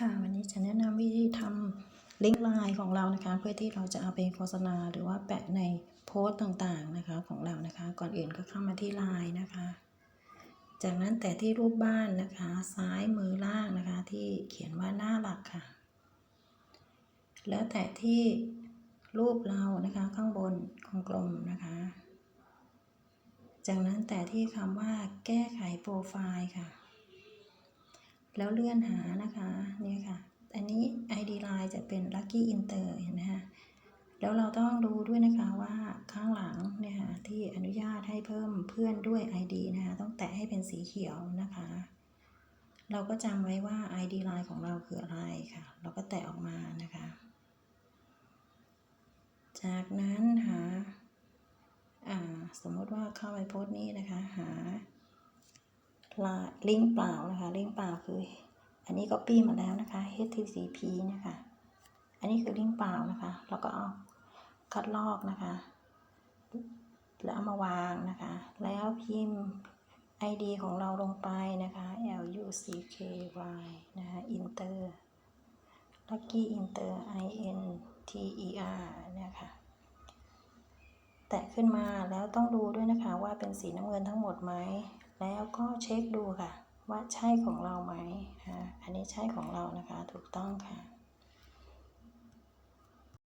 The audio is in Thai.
ค่ะวันนี้จะแนะนำวิธีทำลิงก์ไลน์ของเรานะคะ เพื่อที่เราจะเอาไปโฆษณาหรือว่าแปะในโพสต์ต่างๆนะคะของเรานะคะ ก่อนอื่นก็เข้ามาที่ไลน์นะคะ จากนั้นแต่ที่รูปบ้านนะคะ ซ้ายมือล่างนะคะ ที่เขียนว่าหน้าหลักค่ะ แล้วแต่ที่รูปเรานะคะข้างบนกลมๆนะคะ จากนั้นแต่ที่คำว่าแก้ไขโปรไฟล์ค่ะ แล้วเลื่อนหานะคะนี่ค่ะ อันนี้ ID line จะเป็น Lucky Inter เห็นไหมคะแล้วเราต้องดูด้วยนะคะว่าข้างหลังเนี่ยค่ะที่อนุญาตให้เพิ่มเพื่อนด้วย ID นะคะต้องแตะให้เป็นสีเขียวนะคะ เราก็จำไว้ว่า ID line ของเราคืออะไรค่ะ เราก็แตะออกมานะคะ จากนั้นหาอ่าสมมติว่าเข้าไปโพสต์นี้นะคะ หาลาลิงก์เปล่านะคะลิงก์เปล่า คือ อันนี้ก็ปี้มาแล้วนะคะ HTTP นี่ยค่ะอันนี้คือลิงก์เปล่านะคะ แล้วก็เอาคัดลอกนะคะ แล้วเอามาวางนะคะ แล้วพิมพ์ ID ของเราลงไปนะคะ L U C K Y นะคะ Inter Lucky Inter I N T E R นี่ยค่ะแตะขึ้นมาแล้วต้องดูด้วยนะคะว่าเป็นสีน้ำเงินทั้งหมดไหม แล้วก็เช็คดูค่ะ ว่าใช่ของเราไหมอันนี้ใช่ของเรานะคะถูกต้องค่ะ